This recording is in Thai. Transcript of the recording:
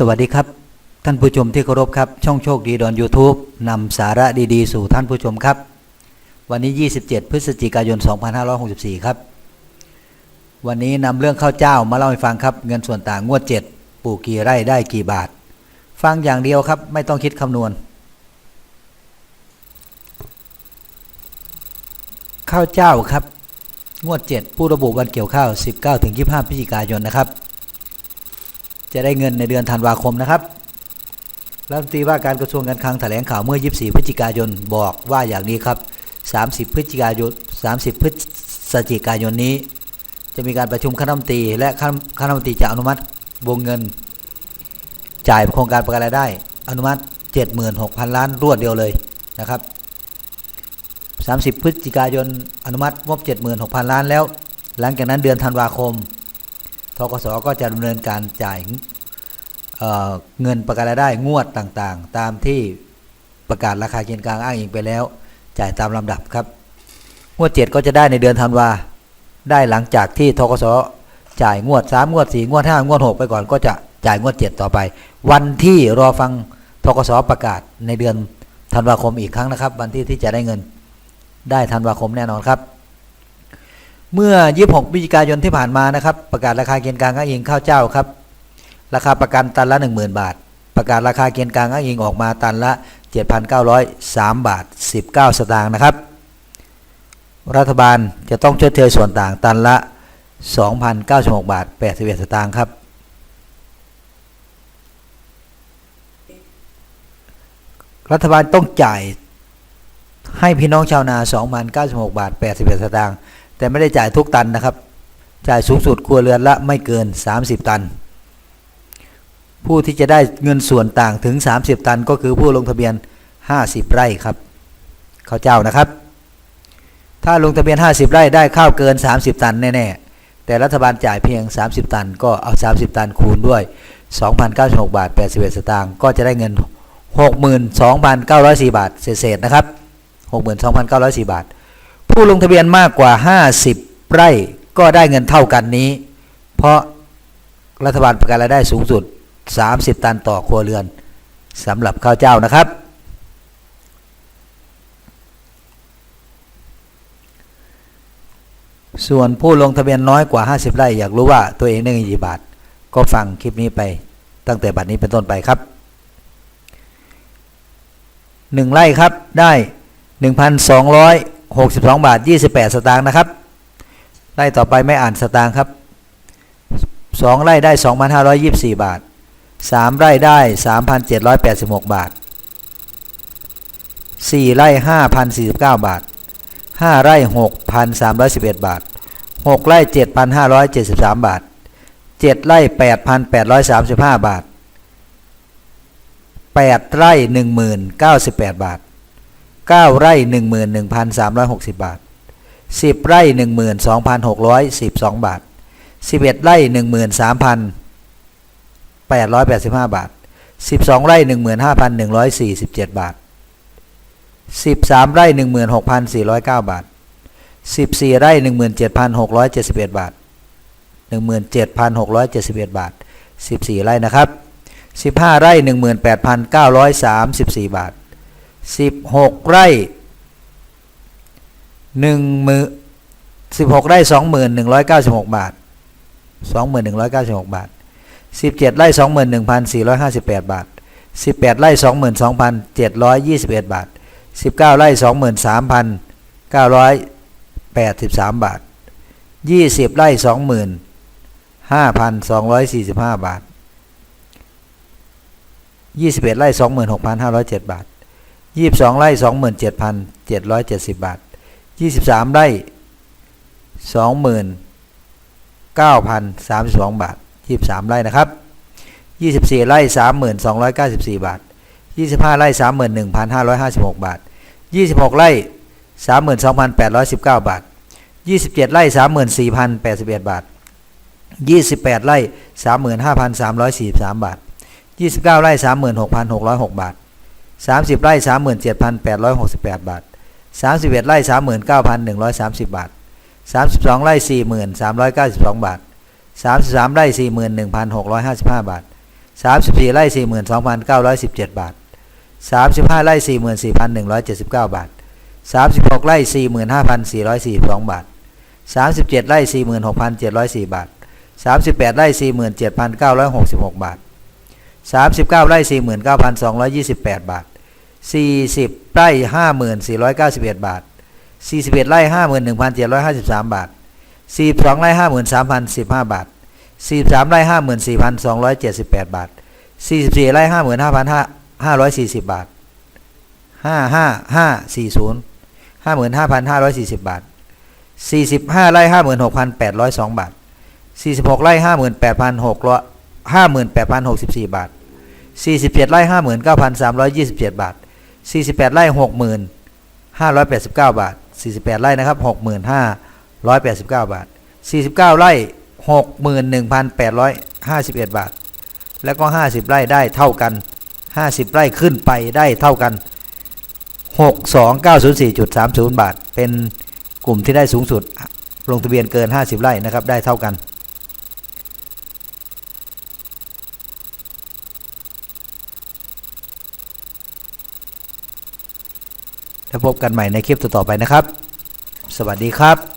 สวัสดีครับ ท่านผู้ชมที่เคารพครับ ช่องโชคดีดอน YouTube นำสาระดีๆ สู่ท่านผู้ชมครับ วันนี้ 27 พฤศจิกายน 2564 ครับ วันนี้นำเรื่องข้าวเจ้ามาเล่าให้ฟังครับ เงินส่วนต่างงวด 7 ปลูกกี่ไร่ได้กี่บาท ฟังอย่างเดียวครับ ไม่ต้องคิดคำนวณ ข้าวเจ้าครับ งวด 7 ผู้ระบุวันเกี่ยวข้าว 19ถึง25 พฤศจิกายนนะครับ จะได้เงินในเดือนธันวาคมนะครับรัฐมนตรีว่าการกระทรวงการคลังแถลงข่าวเมื่อ 24 พฤศจิกายนบอกว่าอย่างนี้ครับ 30 พฤศจิกายน 30 พฤศจิกายนนี้ จะมีการประชุมคณะรัฐมนตรีและคณะรัฐมนตรีจะอนุมัติวงเงิน จ่ายโครงการประกันรายได้ อนุมัติ 76,000 ล้านรวดเดียวเลยนะครับ 30 พฤศจิกายนอนุมัติงบ 76,000 ล้านแล้ว หลังจากนั้นเดือนธันวาคมทกสก็จะดำเนินการจ่าย เงินประกันรายได้งวดต่างๆ ตามที่ประกาศราคาเกณฑ์กลางอ้างอิงไปแล้ว จ่ายตามลำดับครับ งวด 7 ก็จะได้ในเดือนธันวาได้หลังจากที่ทกสจ่ายงวด 3 งวด 4 งวด 5 งวด 6 ไปก่อนก็จะจ่ายงวด 7 ต่อไป วันที่รอฟังทกสประกาศในเดือนธันวาคมอีกครั้งนะครับ วันที่ที่จะได้เงินได้ธันวาคมแน่นอนครับ เมื่อ 26พฤศจิกายนที่ผ่านมานะครับ ประกาศราคาเกณฑ์กลางอ้างอิงข้าวเจ้าครับ ราคาประกันตันละ 10,000 บาท ประกาศราคาเกณฑ์กลางอ้างอิงออกมาตันละ 7,903 บาท 19 สตางค์นะครับ รัฐบาลจะต้องชดเชยส่วนต่างตันละ 2,096 บาท 81 สตางค์ครับรัฐบาลต้องจ่ายให้พี่น้องชาวนา 2,096 บาท 81 สตางค์ แต่ไม่ได้จ่ายทุกตันนะครับ จ่ายสูงสุดครัวเรือนละไม่เกิน 30 ตัน ผู้ที่จะได้เงินส่วนต่างถึง 30 ตัน ก็คือผู้ลงทะเบียน 50 ไร่ครับข้าวเจ้านะครับ ถ้าลงทะเบียน 50 ไร่ได้ข้าวเกิน 30 ตันแน่ๆแต่รัฐบาลจ่ายเพียง 30 ตัน ก็เอา 30 ตันคูณด้วย 2,096 บาท 81 สตางค์ก็จะได้เงิน 62,904 บาทเศษๆนะครับ 62,904 บาท ผู้ลงทะเบียนมากกว่า 50 ไร่ก็ได้เงินเท่ากันนี้ เพราะรัฐบาลประกันรายได้สูงสุด 30 ตันต่อครัวเรือนสำหรับข้าวเจ้านะครับ ส่วนผู้ลงทะเบียนน้อยกว่า 50 ไร่ อยากรู้ว่าตัวเองได้เงินกี่บาท ก็ฟังคลิปนี้ไปตั้งแต่บัดนี้เป็นต้นไปครับ 1 ไร่ครับได้ 1,262 บาท 28 สตางค์นะครับ ไร่ต่อไปไม่อ่านสตางค์ครับ 2 ไร่ได้ 2,524 บาท 3 ไร่ได้ 3,786 บาท 4 ไร่ 5,049 บาท 5 ไร่ 6,311 บาท 6 ไร่ 7,573 บาท 7 ไร่ 8,835 บาท 8 ไร่ 10,098 บาท 9 ไร่ 11,360 บาท 10 ไร่ 12,612 บาท 11 ไร่ 13,000 885 บาท 12 ไร่ 15,147 บาท 13 ไร่ 16,409 บาท 14 ไร่ 17,671 บาท 17,671 บาท 14 ไร่นะครับ 15 ไร่ 18,934 บาท 16 ไร่1หมื่น16 ไร่21,196 บาท 21,196 บาท 17ไร่21,458 บาท 18ไร่22,721 บาท 19ไร่23,983 บาท 20ไร่25,245 บาท 21ไร่26,507 บาท 22ไร่27,770 บาท 23ไร่29,032 บาท 23 ไร่นะครับ 24 ไร่ 3,294 บาท 25 ไร่ 31,556 บาท 26 ไร่ 32,819 บาท 27 ไร่ 34,081 บาท 28 ไร่ 35,343 บาท 29 ไร่ 36,606 บาท 30 ไร่ 37,868 บาท 31 ไร่ 39,130 บาท 32 ไร่ 4,392 บาท 33 ไร่ 41,655 บาท 34 ไร่ 42,917 บาท 35 ไร่ 44,179 บาท 36 ไร่ 45,442 บาท 37 ไร่ 46,704 บาท 38 ไร่ 47,966 บาท 39 ไร่ 49,228 บาท 40 ไร่ 5491 บาท 41 ไร่ 51,753 บาท 42ไร่53,015บาท43ไร่54,278บาท44ไร่55,540บาท55540 55,540บาท45ไร่56,802บาท46ไร่58,600 58,064บาท47ไร่59,327บาท48ไร่60,589บาท48ไร่นะครับ 189 บาท 49 ไร่61,851 บาท แล้วก็ 50 ไร่ได้เท่ากัน 50 ไร่ขึ้นไปได้เท่ากัน 62904.30 บาท เป็นกลุ่มที่ได้สูงสุด ลงทะเบียนเกิน 50 ไร่นะครับ ได้เท่ากันแล้วพบกันใหม่ในคลิปต่อๆไปนะครับ สวัสดีครับ